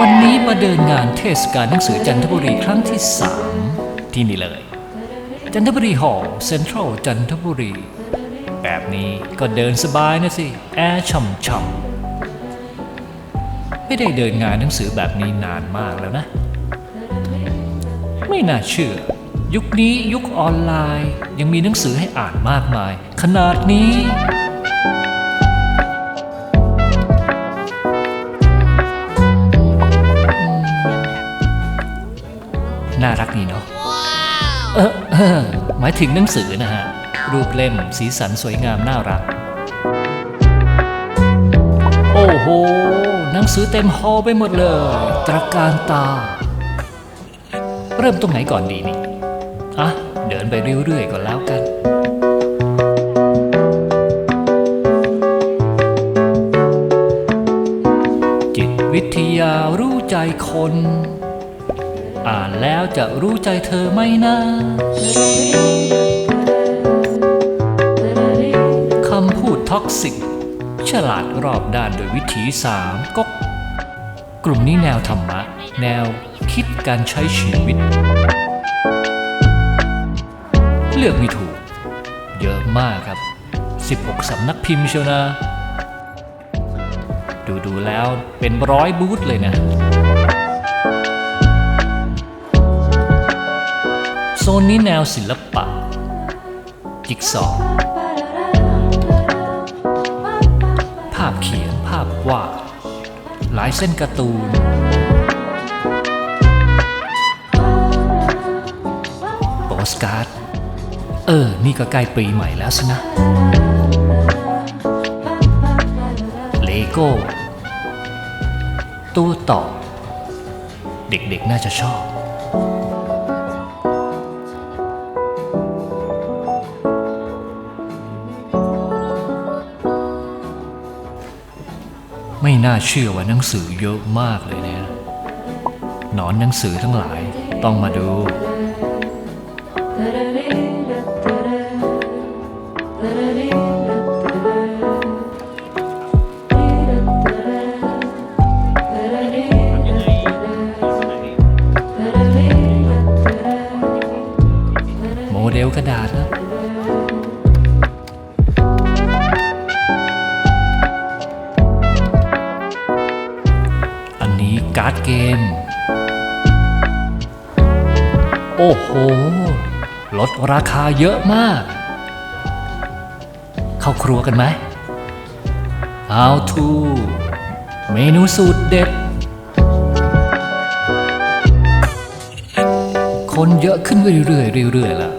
วันนี้มาเดินงานเทศกาลหนังสือจันทบุรีครั้งที่ 3 ที่นี่เลย จันทบุรีหอเซ็นทรัลจันทบุรี แบบนี้ก็เดินสบายนะสิ แอร์ช่ำๆไม่ได้เดินงานหนังสือแบบนี้นานมากแล้วนะ ไม่น่าเชื่อ ยุคนี้ยุคออนไลน์ยังมีหนังสือให้อ่านมากมาย ขนาดนี้ น่ารักดีเนาะเออเออหมายถึงหนังสือนะฮะ รูปเล่มสีสันสวยงามน่ารัก โอ้โห หนังสือเต็มฮอลล์ไปหมดเลย ตระการตา เริ่มตรงไหนก่อนดีนี่อะเดินไปเรื่อยๆก่อนแล้วกันจิตวิทยารู้ใจคน อ่านแล้วจะรู้ใจเธอไหมนะคำพูดท็อกซิก ฉลาดรอบด้านโดยวิถีสามก๊กกลุ่มนี้แนวธรรมะ แนวคิดการใช้ชีวิต เลือกไม่ถูก เยอะมากครับ 16 สำนักพิมพ์เชียวนะดูดูๆแล้วเป็นร้อยบูธเลยนะ โซนนี้แนวศิลปะ จิกซอภาพเขียนภาพวาดลายเส้นการ์ตูน โปสการ์ด เออ นี่ก็ใกล้ปีใหม่แล้วสินะ เลโก้ตัวต่อ เด็กๆน่าจะชอบ น่าเชื่อว่าหนังสือเยอะมากเลยเนี่ยหนอนหนังสือทั้งหลายต้องมาดู การ์ดเกม โอ้โห ลดราคาเยอะมาก เข้าครัวกันไหม How to เมนูสูตรเด็ด คนเยอะขึ้นเรื่อยๆเรื่อยๆล่ะ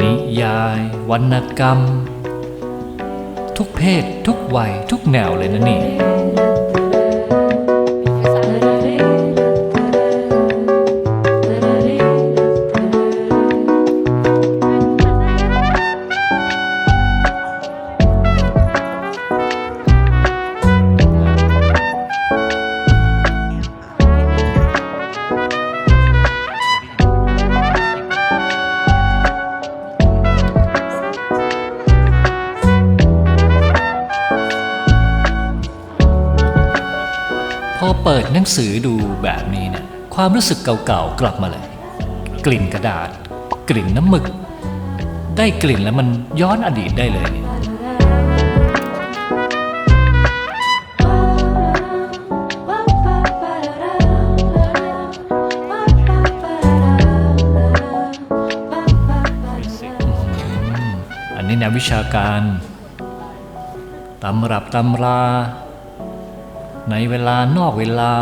นิยายวรรณกรรม เพศ ทุกวัย ทุกแนวเลยนะนี่ อเปิดหนังสือดูแบบนี้เนี่ยความรู้สึกเก่าๆกลับมาเลย กลิ่นกระดาษ กลิ่นน้ำหมึก ได้กลิ่นแล้วมันย้อนอดีตได้เลยเนี่ยอันนี้แนววิชาการ ตำรับตำรา ในเวลานอกเวลา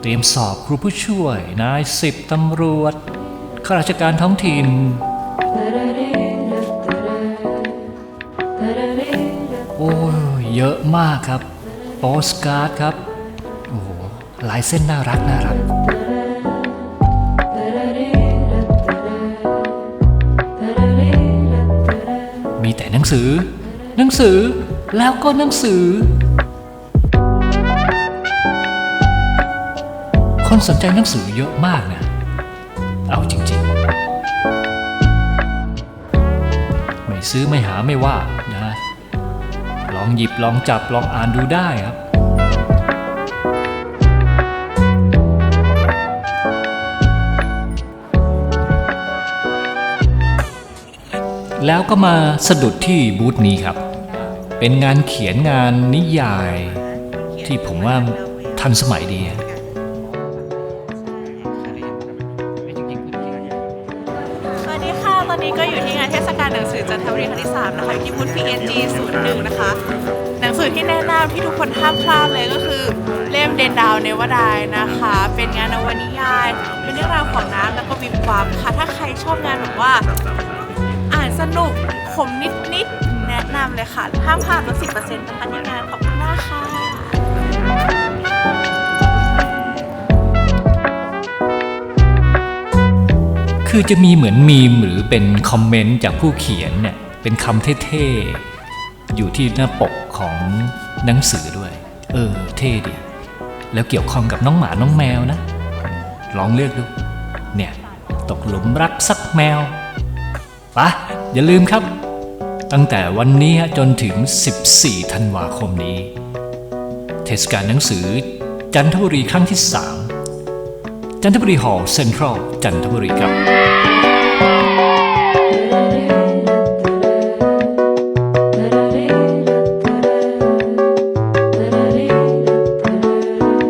เตรียมสอบครูผู้ช่วย นายสิบตำรวจข้าราชการท้องถิ่น โอ้ยเยอะมากครับ โปสการ์ดครับ โอ้หลายเส้นน่ารักน่ารัก มีแต่หนังสือ หนังสือแล้วก็หนังสือ คนสนใจหนังสือเยอะมากนะ เอาจริงๆ ไม่ซื้อไม่หาไม่ว่านะ ลองหยิบลองจับลองอ่านดูได้ครับ แล้วก็มาสะดุดที่บูธนี้ครับ เป็นงานเขียนงานนิยาย ที่ผมว่าทันสมัยดีอะสวัสดีค่ะ ตอนนี้ก็อยู่ที่งานเทศกาลหนังสือจันทบุรีครั้งที่3นะคะอยู่ที่บูธ PNG 01 นะคะ หนังสือที่แนะนำที่ทุกคนห้ามพลาดเลยก็คือ เล่มเดนดาวเนวดายนะคะ เป็นงานนวนิยาย เป็นเรื่องราวของน้ำแล้วก็วิบวับค่ะ ถ้าใครชอบงานแบบว่า สนุกขมนิดๆแนะนำเลยค่ะ ห้ามพลาดลด10%นต์นะคะที่งานขอบคุณมากค่ะคือจะมีเหมือนมีมหรือเป็นคอมเมนต์จากผู้เขียนเนี่ยเป็นคำเท่ๆ อยู่ที่หน้าปกของหนังสือด้วย เออ เท่ดี แล้วเกี่ยวข้องกับน้องหมาน้องแมวนะ ลองเลือกดู เนี่ย ตกหลุมรักสักแมวปะ อย่าลืมครับ ตั้งแต่วันนี้จนถึง 14 ธันวาคมนี้ เทศกาลหนังสือจันทบุรีครั้งที่ 3 จันทบุรีหอลล์เซ็นทรัลจันทบุรีครับ